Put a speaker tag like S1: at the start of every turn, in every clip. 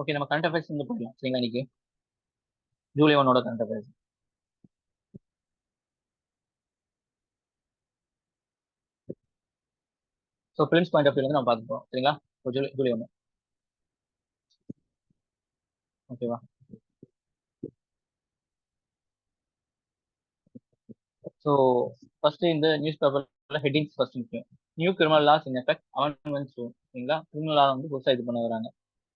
S1: Okay நம்ம current affairs வந்து போயிடலாம். சரிங்களா இன்னைக்கு? ஜூலை ஒன்னோட current affairs so films point of view வந்து நம்ம பார்க்க போகிறோம் சரிங்களா? இப்போ ஜூலை ஜூலை ஒன்று ஓகேவா ஸோ ஃபர்ஸ்ட் இந்த நியூஸ் பேப்பர்ல ஹெட்டிங்ஸ் ஃபர்ஸ்ட் முக்கியம். New criminal laws in effect amendment சரிங்களா? கிரிமினல் லா வந்து புதுசாக இது பண்ண வராங்க.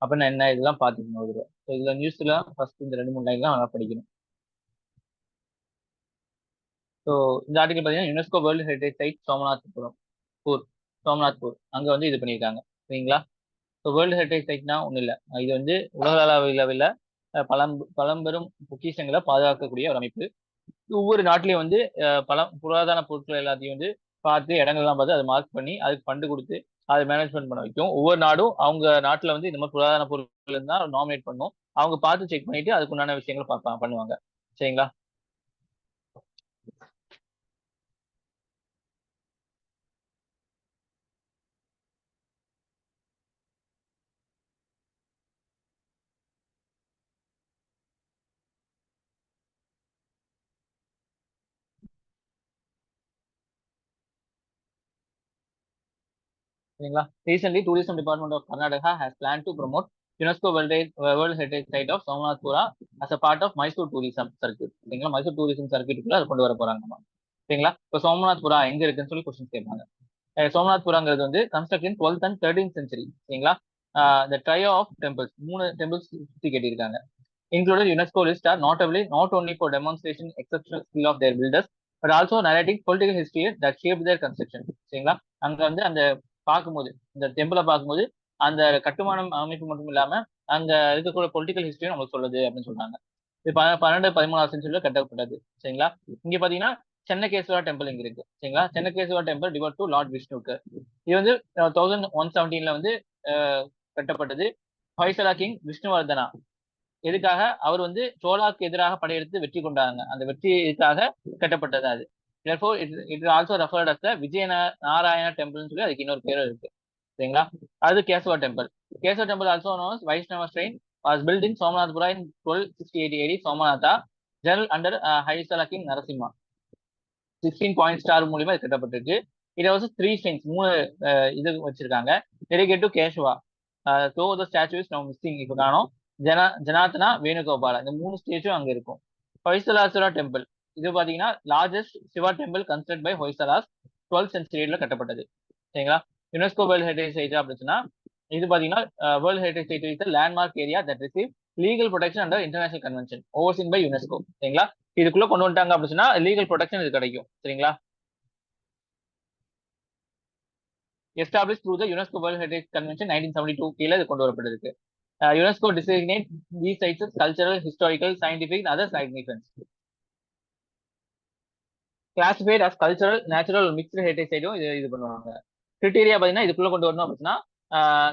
S1: அப்படின்னா என்ன இதெல்லாம் பார்த்துக்கணும் ஒரு ஸோ இதில் நியூஸ்ல ஃபர்ஸ்ட் இந்த ரெண்டு மூணு லைன்லாம் நல்லா படிக்கணும். ஸோ இந்த ஆர்டிகல் பார்த்தீங்கன்னா UNESCO world heritage site Somanathapuram. பூர் சோமநாத்பூர். அங்கே வந்து இது பண்ணியிருக்காங்க சரிங்களா? ஸோ வேர்ல்டு ஹெரிடேஜ் சைட்னா ஒன்றும் இல்லை. இது வந்து உலக அளவில் பழம் பழம்பெரும் பொக்கிஷங்களை பாதுகாக்கக்கூடிய ஒரு அமைப்பு. ஒவ்வொரு நாட்டிலையும் வந்து பல புராதன பொருட்கள் எல்லாத்தையும் வந்து பார்த்து இடங்கள்லாம் பார்த்து அதை மார்க் பண்ணி அதுக்கு ஃபண்டு கொடுத்து அதை மேனேஜ்மெண்ட் பண்ண வைக்கும். ஒவ்வொரு நாடும் அவங்க நாட்டில் வந்து இந்த மாதிரி புராதன பொருட்கள் இருந்தால் நாமினேட் பண்ணும். அவங்க பார்த்து செக் பண்ணிட்டு அதுக்குண்டான விஷயங்களை பார்ப்பா பண்ணுவாங்க. சரிங்களா? சரிங்களா recently tourism department of Karnataka has plan to promote UNESCO world world heritage site of Somanathapura as a part of Mysore tourism circuit சரிங்களா மைசூர் டூரிசம் சர்க்கியூட்டுக்குள்ள அதை கொண்டு வர போறாங்க. சரிங்களா இப்போ சோமநாத்புரா எங்க இருக்குன்னு சொல்லி கொஸ்டின் கேட்பாங்க. சோமநாத்புராங்கிறது வந்து construction twelfth and thirteenth century சரிங்களா த ட்ரை ஆஃப் டெம்பிள்ஸ் மூணு டெம்பிள்ஸ் சுற்றி கேட்டிருக்காங்க included UNESCO list are not only not only for demonstration exceptional skill of their builders but also narrating political history that shape their construction சரிங்களா அங்க வந்து அந்த பார்க்கும்போது இந்த டெம்பிளை பார்க்கும்போது அந்த கட்டுமானம் அமைப்பு மட்டும் இல்லாம அங்க இருக்கக்கூடிய பொலிட்டிக்கல் ஹிஸ்டரியும் நம்மளுக்கு சொல்லுது அப்படின்னு சொல்றாங்க. இது பன்னெண்டு பதிமூணாவது செஞ்சுரியில கட்டப்பட்டது. சரிங்களா? இங்க பாத்தீங்கன்னா சென்னகேஸ்வரா டெம்பிள் இங்க இருக்கு. சரிங்களா? Chennakeshava temple devoted to lord விஷ்ணுக்கு இது வந்து தௌசண்ட் ஒன் செவன்டீன்ல வந்து கட்டப்பட்டது. ஹொய்சலா கிங் விஷ்ணுவர்தனா எதுக்காக? அவர் வந்து சோலாக்கு எதிராக படையெடுத்து வெற்றி கொண்டாங்க. அந்த வெற்றிக்காக கட்டப்பட்டது அது. Therefore it, it is also referred as the Vijaya Narayana டெம்பிள்னு சொல்லி அதுக்கு இன்னொரு பேர் இருக்கு. சரிங்களா? அது Keshava temple Keshava temple also knows Vaishnava strain was built in Somanathapura in twelve sixty eight AD Somanatha general under Hoysala king Narasimha sixteen point star மூலியமா இது கட்டப்பட்டிருக்கு. இது வந்து த்ரீ ஸ்ட்ரெயின்ஸ் மூணு uh, இது வச்சிருக்காங்க. Dedicate to Keshava so the statue is no missing இப்போ காணும். ஜனா ஜனாத்தனா வேணுகோபாலா. இந்த மூணு ஸ்டேச்சும் அங்க இருக்கும். ஹொய்சலாசுரா டெம்பிள் இது பாத்தீங்கன்னா largest Shiva temple construct by Hoysalas twelfth சென்ச்சுரியில கட்டப்பட்டது. சரிங்களா? யுனெஸ்கோ வேர்ல்ட் ஹெரிட்டேஜ் சைட் அப்படின்னா இது பாத்தீங்கன்னா world heritage site is landmark area that receive legal protection under international convention overseen by UNESCO சரிங்களா? இதுக்குள்ள கொண்டு வந்துட்டாங்க அப்படின்னா லீகல் ப்ரொடெக்ஷன் இது கிடைக்கும். சரிங்களா? Establish through the UNESCO world heritage convention nineteen seventy two கீழே இது கொண்டு வரப்பட்டிருக்கு. UNESCO designate the sites cultural historical scientific other significance classified as cultural natural mixed heritage சைடும் இது இது பண்ணுவாங்க. கிரிட்டீரியா பார்த்தீங்கன்னா இதுக்குள்ள கொண்டு வரணும் அப்படின்னா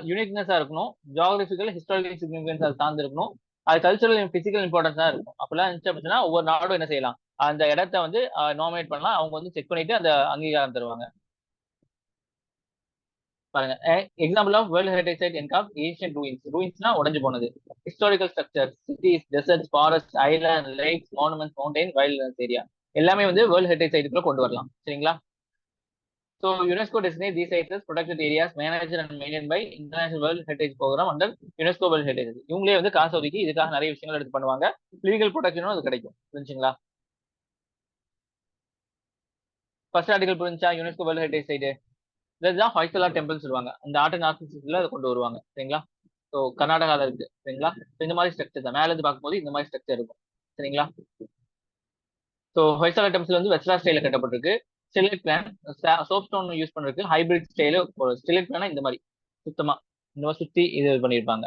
S1: யூனிக்னஸா இருக்கணும். ஜியாகிரபிக்கல் ஹிஸ்டாரிக்கல் சிக்னிஃபிகன்ஸ் அது சார்ந்து இருக்கணும் அது கல்ச்சரல் பிசிக்கல் இம்பார்ட்டன்ஸா இருக்கும். அப்படிலாம் இருந்துச்சு அப்படின்னா ஒவ்வொரு நாடும் என்ன செய்யலாம். அந்த இடத்த வந்து நாமினேட் பண்ணலாம். அவங்க வந்து செக் பண்ணிட்டு அந்த அங்கீகாரம் தருவாங்க. பாருங்க. Example of world heritage site Angkor Asian ruins ரூயின்ஸ்னா உடஞ்சு போனது. Historical structure cities deserts forest island lakes monuments mountain wild area எல்லாமே வந்து வேர்ல்ட் ஹெரிட்டேஜ் சைட்டுக்குள்ள கொண்டு வரலாம். சரிங்களா? So UNESCO designate the sites protected areas manager and maintain by international world heritage program under UNESCO world heritage இவங்களே வந்து காசு ஒதுக்கி இதுக்காக நிறைய விஷயங்கள் எடுத்து பண்ணுவாங்க. லீகல் ப்ரொடக்ஷனும் அது கிடைக்கும். புரிஞ்சுங்களா? ஃபர்ஸ்ட் ஆர்டிகல் புரிஞ்சா யுனெஸ்கோ வேர்ல்ட் ஹெரிட்டேஜ் சைடு இதுதான் ஹொய்சலா டெம்பிள் சொல்லுவாங்க. இந்த ஆர்ட் ஆர்டிஸ்ட்ல அதை கொண்டு வருவாங்க. சரிங்களா? ஸோ கர்நாடகாவில் இருக்கு. சரிங்களா? இந்த மாதிரி ஸ்ட்ரக்சர் தான். மேல இருந்து பார்க்கும்போது இந்த மாதிரி ஸ்ட்ரக்சர் இருக்கும். சரிங்களா? ஸோ ஹொய்சலா டெம்பிள் வந்து வெஸ்டா ஸ்டைல கட்டப்பட்டிருக்கு. Stellate plan soap stone use பண்ணிருக்கு. ஹைபிரிட் ஸ்டைல ஒரு பிளானா இந்த மாதிரி. சுத்தமா. இந்த மாதிரி சுத்தி இது பண்ணியிருப்பாங்க.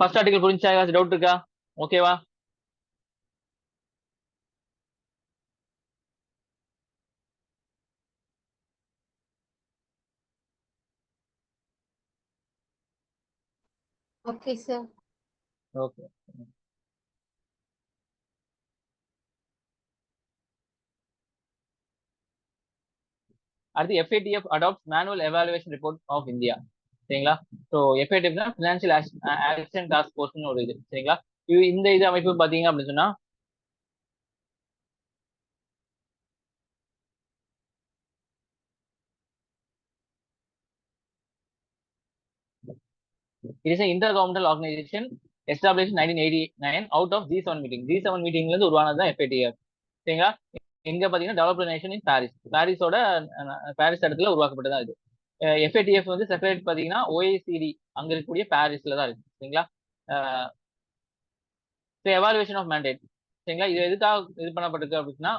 S1: ஃபர்ஸ்ட் ஆர்டிகல் புரிஞ்சா ஏதாச்சும் டவுட் இருக்கா? ஓகேவா
S2: ஓகே சார்
S1: ஓகே அடுத்து FATF adopt manual evaluation report of India சரிங்களா? ஸோ எஃப்ஏடிஎஃப்னா ஃபினான்ஷியல் ஆக்ஷன் டாஸ்க் ஃபோர்ஸ்னு ஒரு இது. சரிங்களா? இது இந்த இது அமைப்பு பார்த்தீங்க அப்படின்னு சொன்னா it is an intergovernmental organization establish nineteen eighty nine out of G seven meeting G seven மீட்டிங்ல இருந்து உருவானது தான் FATF. சரிங்களா? எங்க பாத்தீங்கன்னா டெவலப்டு நேஷன் இன் பாரிஸ் பாரிஸோட பாரிஸ் இடத்துல உருவாக்கப்பட்டதான் இது. எஃப்ஏடிஎஃப் வந்து செப்பரேட் பாத்தீங்கன்னா ஓஏசிடி அங்க இருக்கக்கூடிய பாரிஸ்ல தான் இருக்கு. சரிங்களா? எவாலுவேஷன் ஆஃப் மேண்டேட் சரிங்களா? இது எதுக்காக இது பண்ணப்பட்டிருக்கு அப்படின்னா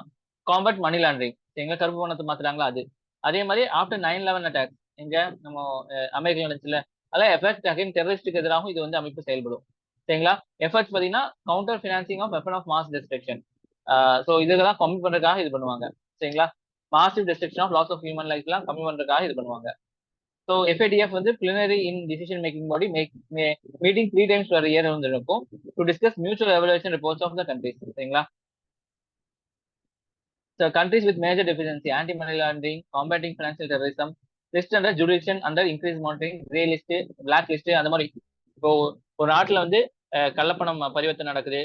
S1: காம்பட் மணி லாண்டரிங் சரிங்களா? கருப்பு பணத்தை மாத்துறாங்களா அது. அதே மாதிரி ஆஃப்டர் நைன் லெவன் அட்டாக் எங்க நம்ம அமெரிக்கா நடந்துச்சுல அதான் எஃபெக்ட் அகைன் டெரரிஸ்டுக்கு எதிராகவும் இது வந்து அமைப்பு செயல்படும். சரிங்களா? எஃபர்ட்ஸ் பார்த்தீங்கன்னா counter financing of weapon of mass destruction so இதுக்கெல்லாம் கம்மி பண்றதுக்காக இது பண்ணுவாங்க. சரிங்களா? Massive destruction of loss of human லைஃப்லாம் கம்மி பண்ணுறதுக்காக இது பண்ணுவாங்க. ஸோ எஃப்ஏடிஎஃப் வந்து plenary in decision making body make meeting three times ஒரு இயர் வந்து இருக்கும் to discuss mutual evaluation reports of the countries சரிங்களா? So countries with major deficiency anti money laundering combating financial terrorism list under jurisdiction under increase monitoring grey list black list அந்த மாதிரி. இப்போ ஒரு நாட்டுல வந்து கள்ளப்பணம் பரிவர்த்தனை நடக்குது.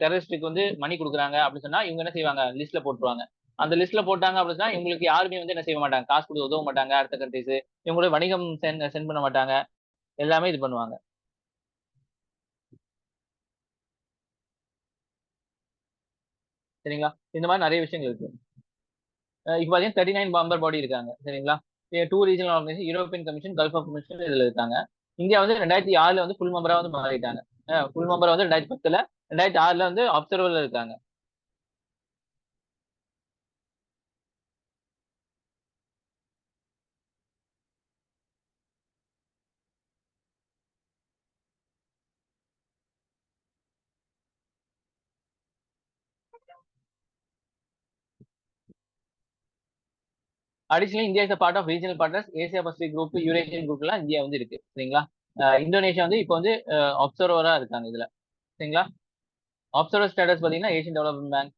S1: டெரரிஸ்டுக்கு வந்து மணி கொடுக்குறாங்க அப்படின்னு சொன்னா இவங்க என்ன செய்வாங்க? லிஸ்ட்ல போட்டுருவாங்க. அந்த லிஸ்ட்ல போட்டாங்க அப்படின்னா இவங்களுக்கு யாருமே வந்து என்ன செய்ய மாட்டாங்க? காசு கொடுத்து உதவ மாட்டாங்க அடுத்த கண்ட்ரிஸ் இவங்களோட வணிகம் சென்ட் சென்ட் பண்ண மாட்டாங்க. எல்லாமே இது பண்ணுவாங்க. சரிங்களா? இந்த மாதிரி நிறைய விஷயங்கள் இருக்கு. இப்போ பார்த்தீங்கன்னா தேர்ட்டி நைன் பாம்பர் பாடி இருக்காங்க. சரிங்களா? Two regional organization European commission gulf of commission இதுல இருக்காங்க. இந்தியா வந்து ரெண்டாயிரத்தி ஆறுல வந்து ஃபுல் மெம்பரா வந்து மாறிட்டாங்க. ஃபுல் மெம்பர் வந்து ரெண்டாயிரத்தி பத்துல ரெண்டாயிரத்தி ஆறுல வந்து அப்சர்வர்ல இருக்காங்க. Additionally India is part of regional partners Asia Pacific group Eurasian குரூப்லாம் India வந்து இருக்கு. சரிங்களா? இந்தோனேஷியா வந்து இப்போ வந்து அப்சர்வரா இருக்காங்க இதுல. சரிங்களா? அப்சர்வர் ஸ்டேட்டஸ் பார்த்தீங்கன்னா Asian development bank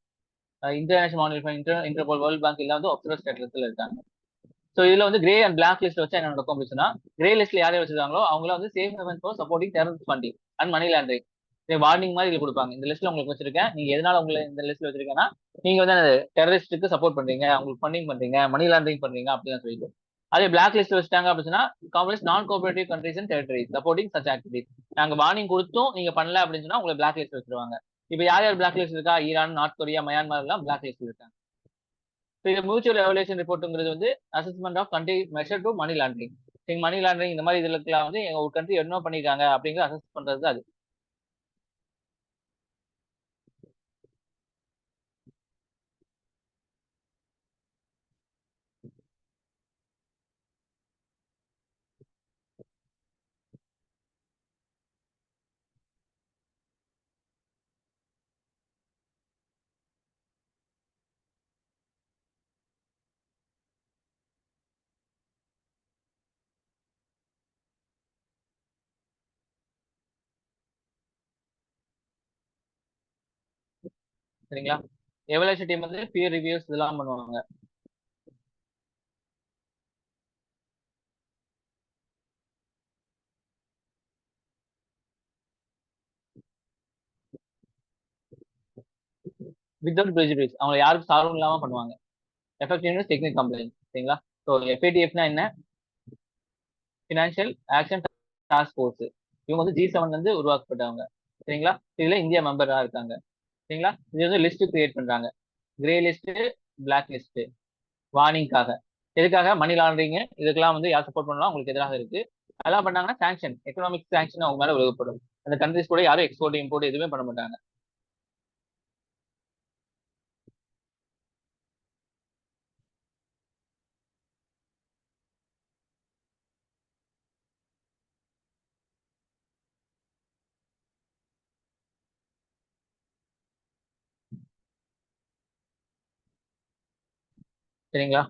S1: international monetary fund inter Interpol world bank எல்லாம் வந்து அப்சர்வர் ஸ்டேட்டஸ்ல இருக்காங்க. ஸோ இதுல வந்து கிரே அண்ட் பிளாக் லிஸ்ட் வச்சா என்ன நடக்கும் அப்படின்னா கிரே லிஸ்ட்ல யாரையும் வச்சிருக்காங்களோ அவங்கள வந்து safe haven for supporting terrorist funding and money laundering warning மாதிரி கொடுப்பாங்க. இந்த லிஸ்ட்ல உங்களுக்கு வச்சிருக்கேன். நீங்க எதனால உங்களை இந்த லிஸ்ட்ல வச்சிருக்கேன்னா நீங்க வந்து டெரரிஸ்டுக்கு சப்போர்ட் பண்றீங்க உங்களுக்கு ஃபண்டிங் பண்றீங்க மணி லாண்டரிங் பண்றீங்க அப்படின்னு சொல்லிட்டு. அதே பிளாக் லிஸ்ட் வச்சிட்டாங்க அப்படின்னா complex non cooperative countries and territories supporting such activities நாங்க வார்னிங் கொடுத்தும் நீங்க பண்ணல அப்படின்னு சொன்னா உங்களை பிளாக் லிஸ்ட் வச்சிருவாங்க. இப்போ யார் யார் பிளாக் லிஸ்ட் இருக்கா? ஈரான் நார்த் கொரியா மயான்மர் எல்லாம் பிளாக் லிஸ்ட் இருக்காங்க. இப்போ இது மியூச்சுவல் எவலேஷன் ரிப்போர்ட்டுங்கிறது வந்து assessment of country measure to money laundering money laundering இந்த மாதிரி இதுலலாம் வந்து எங்க ஒரு கண்ட்ரி என்ன பண்ணிருக்காங்க அப்படிங்கிற அசஸ் பண்றது அது. சரிங்களா? எவலேஷன் டீம் வந்து பியர் ரிவ்யூஸ் இதெல்லாம் பண்ணுவாங்க. வித்தவுட் ப்ரெஜுடிஸ் அவங்க யாருக்கும் சார்பும் இல்லாம பண்ணுவாங்க. எஃபெக்டிவ்னஸ் டெக்னிக் கம்ப்ளைண்ட் சரிங்களா? ஸோ எஃப்ஏடிஎஃப்னா என்ன? ஃபினான்ஷியல் ஆக்ஷன் டாஸ்க் ஃபோர்ஸ் இவங்க வந்து ஜி செவன்ல இருந்து உருவாக்கப்பட்டவங்க. சரிங்களா? இதுல இந்தியா மெம்பரா இருக்காங்க. சரிங்களா? இது வந்து லிஸ்ட் கிரியேட் பண்றாங்க. கிரே லிஸ்ட் பிளாக் லிஸ்ட் வார்னிங்காக எதுக்காக? மணி லாண்டரிங் இதுக்கெல்லாம் வந்து யார் சப்போர்ட் பண்ணலாம் உங்களுக்கு எதிராக இருக்கு. அதெல்லாம் பண்ணாங்கன்னா சாங்ஷன் எக்கனாமிக் சாங்ஷன் அவங்க மேல விழுகப்படும். அந்த கண்ட்ரிஸ் கூட யாரும் எக்ஸ்போர்ட் இம்போர்ட் எதுவுமே பண்ண மாட்டாங்க. சரிங்களா?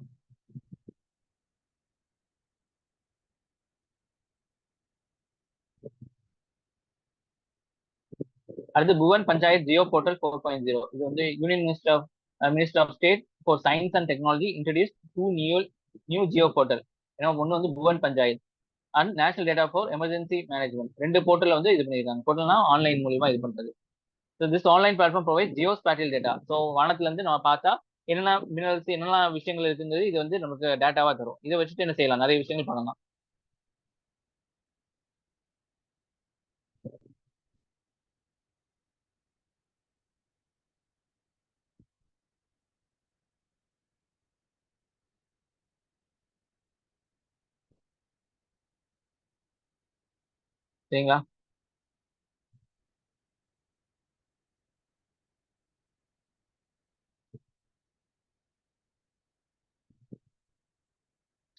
S1: அடுத்து Bhuvan Panchayat geo portal four point zero இது வந்து union minister of minister of state for science and technology introduce two new new geo portal ஏன்னா ஒன்று வந்து Bhuvan Panchayat and national data for emergency management ரெண்டு போர்ட்டலில் வந்து இது பண்ணியிருக்காங்க போர்ட்டல்னா ஆன்லைன் மூலியமா இது பண்ணுறது so this online platform provide geo spatial data so வானத்துல இருந்து நம்ம பார்த்தா என்னென்ன மினரல்ஸ் என்னென்ன விஷயங்கள் இருக்குங்கிறது இது வந்து நமக்கு டேட்டாவா தரும். இதை வச்சுட்டு என்ன செய்யலாம்? நிறைய விஷயங்கள் பண்ணலாம். சரிங்களா?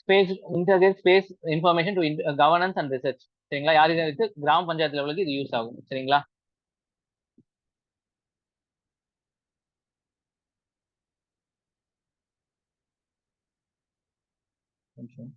S1: Space integrate space information to governance and research சரிங்களா? யார் இருக்கு கிராம பஞ்சாயத்து லெவலுக்கு இது யூஸ் ஆகும். சரிங்களா? கொஞ்சம்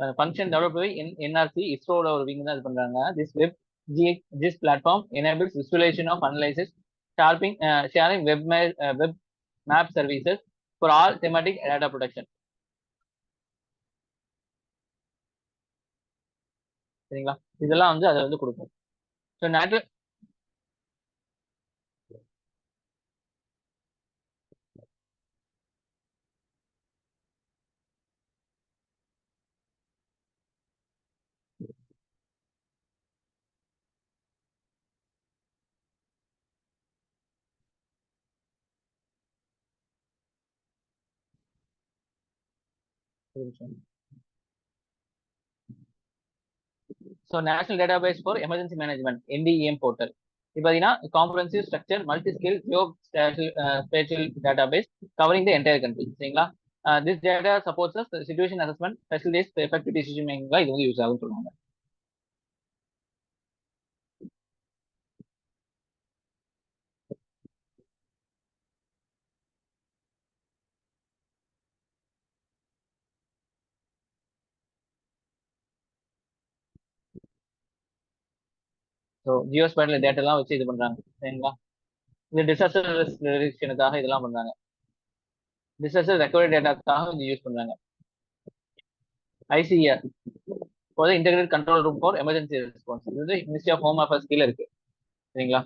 S1: ஃபங்க்ஷன் டெவலப் பை என்ஆர்சி இஸ்ரோட ஒரு விங் தான் இது பண்றாங்க. This web GX this platform enables visualisation of analysis sharping sharing web web map services for all thematic data production சரிங்களா? இதெல்லாம் வந்து அதை வந்து கொடுக்கும். So நேட்டர் so national data base for emergency management NDM portal இது பார்த்தீங்கன்னா comprehensive structure multi skill geo spatial data base covering the entire country சரிங்களா this data supports situation assessment facilities effective decision மேக்கிங்லாம் இது வந்து யூஸ் ஆகும்னு சொல்லுவாங்க so geo ஸ்பேட்டில் டேட்டாலாம் வச்சு இது பண்றாங்க சரிங்களா? இது டிசாஸ்டர் ரிடக்ஷனுக்காக இதெல்லாம் பண்றாங்க. டிசாஸ்டர் ரெக்கவரி டேட்டாக்காக இது யூஸ் பண்றாங்க. ICR for integrate control room for emergency response இது வந்து மினிஸ்ட்ரி ஆஃப் ஹோம் அஃபேர்ஸ் கீழே இருக்கு சரிங்களா?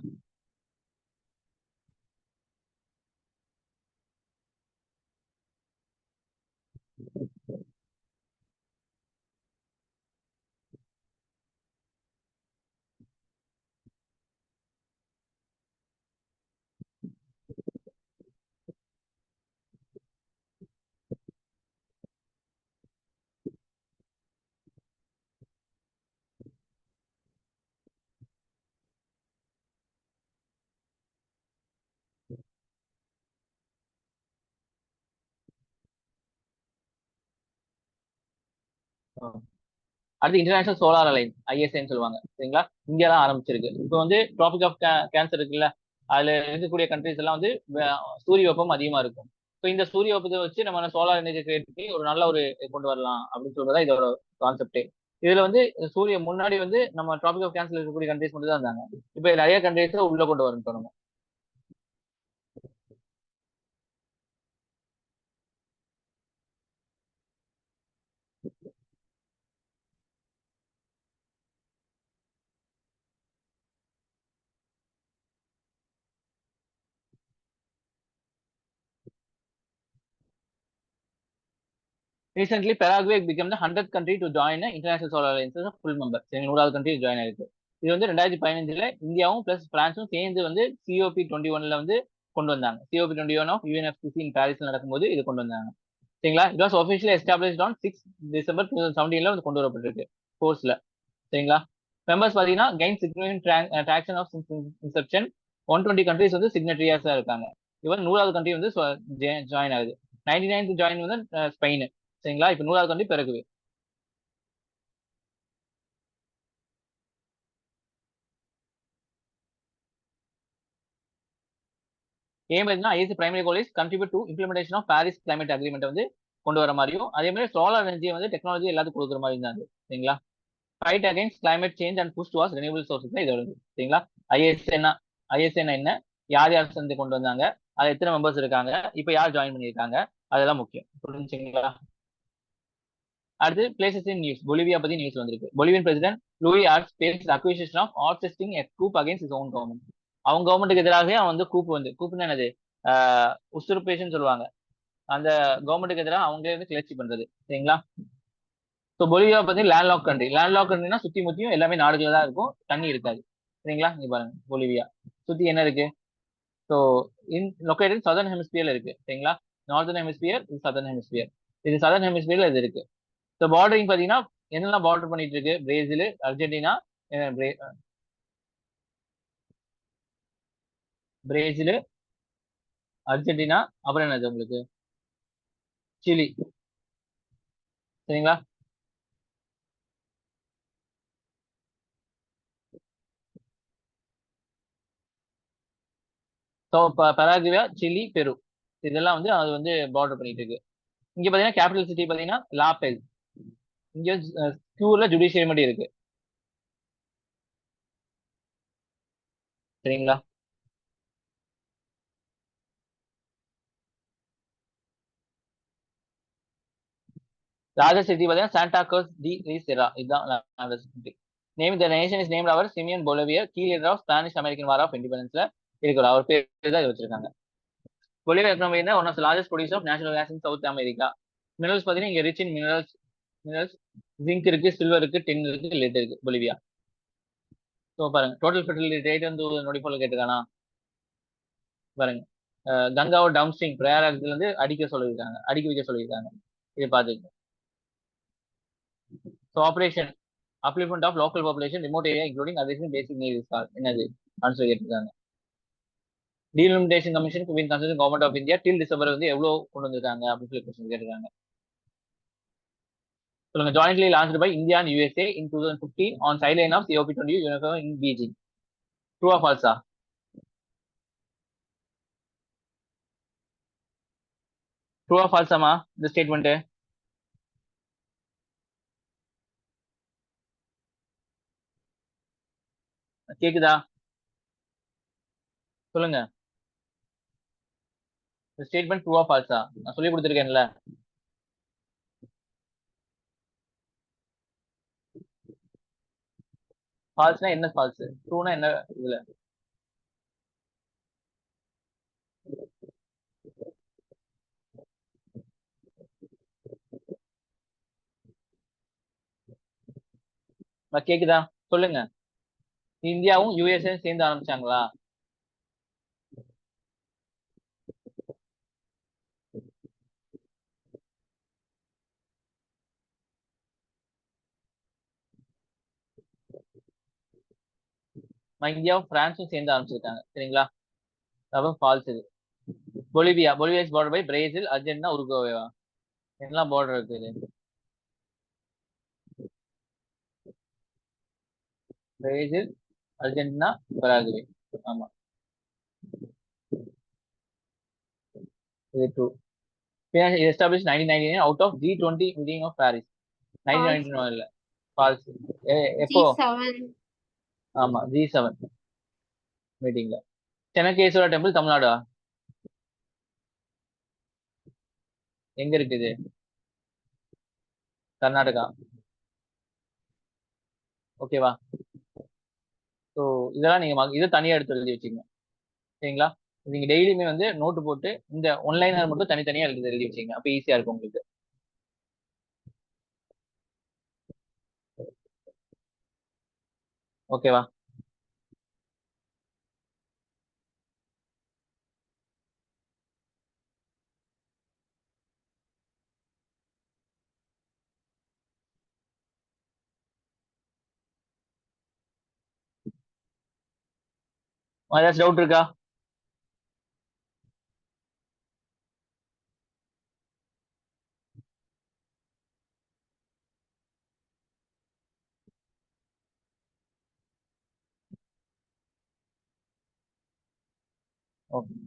S1: அடுத்து இன்டர்நேஷனல் சோலார் அலைன்ஸ் ஐஎஸ்ஏன்னு சொல்லுவாங்க. சரிங்களா? இந்தியா தான் ஆரம்பிச்சிருக்கு. இப்போ வந்து ட்ராபிக் ஆஃப் கேன்சர் இருக்குல்ல அதுல இருக்கக்கூடிய கண்ட்ரிஸ் எல்லாம் வந்து சூரிய வெப்பம் அதிகமா இருக்கும். ஸோ இந்த சூரிய வெப்பத்தை வச்சு நம்ம சோலார் எனர்ஜி கிரியேட் பண்ணி ஒரு நல்ல ஒரு கொண்டு வரலாம் அப்படின்னு சொல்றதா இதோட கான்செப்டே இதுல வந்து சூரிய முன்னாடி வந்து நம்ம ட்ராபிக் ஆஃப் கேன்சர் இருக்கக்கூடிய கண்ட்ரிஸ் மட்டும் தான் இருந்தாங்க. இப்போ நிறைய கண்ட்ரிஸ் உள்ள கொண்டு வரணும். Recently Paraguay become the hundred country to join international solar alliance full member சரி நூறாவது கண்ட்ரி ஜாயின் ஆயிருக்கு. இது வந்து ரெண்டாயிரத்தி பதினஞ்சுல இந்தியாவும் பிளஸ் பிரான்ஸும் சேர்ந்து வந்து சிஓபி டுவெண்ட்டி ஒன்ல வந்து கொண்டு வந்தாங்க. COP twenty one of UNFCCC in பாரிஸ்ல நடக்கும்போது இது கொண்டு வந்தாங்க. சரிங்களா? It was officially established on six December two thousand செவன்டீன்ல வந்து கொண்டு வரப்பட்டிருக்கு கோர்ஸ்ல சரிங்களா? மெம்பர்ஸ் பாத்தீங்கன்னா gain significant traction of inception one twenty countries வந்து சிக்னட்டரியாஸா இருக்காங்க. இவன் நூறாவது கண்ட்ரி வந்து ஜாயின் ஆகுது. நைன்டி நைன்த் ஜாயின் வந்து uh, ஸ்பெயின் சரிங்களா? இப்போ நூறாவது கண்டி பிறகுவே ஏம் எதுனா ISC primary college contribute to implementation of Paris climate agreement வந்து கொண்டு வர மாதிரியும் அதே மாதிரி சோலார் எனர்ஜியை வந்து டெக்னாலஜி எல்லாத்துக்கும் கொடுக்குற மாதிரி தான் சரிங்களா? Fight against climate change and push was renewable sources தான் இதோட சரிங்களா? ஐஎஸ்என் ஐஎஸ்என் என்ன? யார் யார் சேர்ந்து கொண்டு வந்தாங்க? அது எத்தனை மெம்பர்ஸ் இருக்காங்க? இப்போ யார் ஜாயின் பண்ணியிருக்காங்க? அதெல்லாம் முக்கியம். புரிஞ்சுங்களா அடுத்து பிளேசஸ் இன் நியூஸ் பொலிவியா பத்தி நியூஸ் வந்திருக்கு. Bolivian president Luis Arce face accusation of orchestrating a coup against is own government அவங்க கவர்மெண்ட்டுக்கு எதிராகவே அவன் வந்து கூப்பு வந்து கூப்புன்னு என்னது? உசுருப்பேஷன் சொல்லுவாங்க. அந்த கவர்மெண்ட்டுக்கு எதிராக அவங்களே வந்து கிளர்ச்சி பண்றது. சரிங்களா? ஸோ பொலிவியா பத்தி land lock country land lock கண்ட்ரினா சுத்தி முத்தியும் எல்லாமே நாடுகள் தான் இருக்கும். தண்ணி இருக்காது. சரிங்களா? நீ பாருங்க பொலிவியா சுத்தி என்ன இருக்கு? ஸோ இன் லொக்கேட்டட் சதர்ன் ஹெமிஸ்பியர்ல இருக்கு. சரிங்களா? நார்தர்ன் ஹெமிஸ்பியர் இது சதர்ன் ஹெமிஸ்பியர் இது சதர்ன் ஹெமிஸ்பியர்ல இது இருக்கு. ஸோ பார்டரிங் பார்த்தீங்கன்னா என்னெல்லாம் பார்டர் பண்ணிட்டு இருக்கு பிரேசில் அர்ஜென்டினா பிரேசில் அர்ஜென்டினா அப்புறம் என்னது உங்களுக்கு? சிலி. சரிங்களா? ஸோ பராகுவியா சிலி பெரு. இதெல்லாம் வந்து அது வந்து பார்டர் பண்ணிட்டு இருக்கு இங்க பாத்தீங்கன்னா கேபிட்டல் சிட்டி பாத்தீங்கன்னா லாபெல். இங்க கியூர்ல ஜுடிஷியரி மட்டும் இருக்கு. சரிங்களா? ராஜா பார்த்தீங்கன்னா பாத்தீங்கன்னா சாண்டா கோஸ் டி ரீசெரா இதுதான் city name the nation is name our Simon Bolivar key leader of Spanish American war of இண்டிபெண்டன்ஸ்ல இருக்கிற அவர் பேர் தான் வச்சிருக்காங்க. Bolivia economy one of largest produce of natural gas in South America minerals பார்த்தீங்கன்னா இங்கே ரிச் இன் மினரல்ஸ் ஜிங்க் இருக்கு silver இருக்கு tin இருக்கு லெட் இருக்கு பொலிவியா ஸோ பாருங்க. டோட்டல் ஃபெர்டிலிட்டி ரேட் வந்து நொடி போல கேட்டுக்கானா பாருங்க. கங்காவோ டவுன் பிரயாராஜ்ல இருந்து அடிக்க சொல்லியிருக்காங்க. அடிக்க வைக்க சொல்லியிருக்காங்க. இதை பார்த்துக்கங்க. So operation upliftment of local population remote area including அதிகம் பேசிக் நீட்ஸ் கால் என்னது? ஆன்சர் கேட்டிருக்காங்க. Delimitation commission win concern government of India till December வந்து எவ்வளோ கொண்டு வந்திருக்காங்க? அப்படின்னு சொல்லி கொஸ்டின் கேட்டிருக்காங்க. சொல்லுங்க. Jointly launch by India and USA in two thousand fifteen on sideline of COP twenty uniform in Beijing true of false true of ஆல்சாமா இந்த statement கேக்குதா? சொல்லுங்க. ஸ்டேட்மெண்ட் ட்ரூ ஆஃப் ஆல்சா நான் சொல்லி கொடுத்துருக்கேன்ல. ஃபால்ஸ்னா என்ன ஃபால்ஸ் ட்ரூனா என்ன இதுல? கேக்குதா? சொல்லுங்க. இந்தியாவும் யூஎஸ்ஏ சேர்ந்து ஆரம்பிச்சாங்களா? இந்தியாவும் பிரான்ஸும் சேர்ந்து ஆரம்பிச்சிருக்காங்க. சரிங்களா? அதுவும் ஃபால்ஸ் இது. Bolivia Bolivia border by Brazil Argentina உருகுவேவா என்னெல்லாம் பார்டர் இருக்குது பிரேசில் அர்ஜென்டினா பராகுவே ஆமா. இது two out of G twenty meeting of Paris nineteen இல்ல ஃபால்ஸ் எப்போ? ஆமா ஜி செவன் மீட்டிங்ல சென்னகேஸ்வரா டெம்பிள் தமிழ்நாடா? எங்க இருக்குது கர்நாடகா. ஓகேவா ஸோ இதெல்லாம் நீங்க இதை தனியா எடுத்து எழுதி வச்சுங்க சரிங்களா? நீங்க டெய்லியுமே வந்து நோட்டு போட்டு இந்த ஒன்லைனர் மட்டும் தனித்தனியா எழுதி எழுதி வச்சுங்க அப்போ ஈஸியா இருக்கும் உங்களுக்கு. ஓகேவா ஏதாச்சும் டவுட் இருக்கா? ஓகே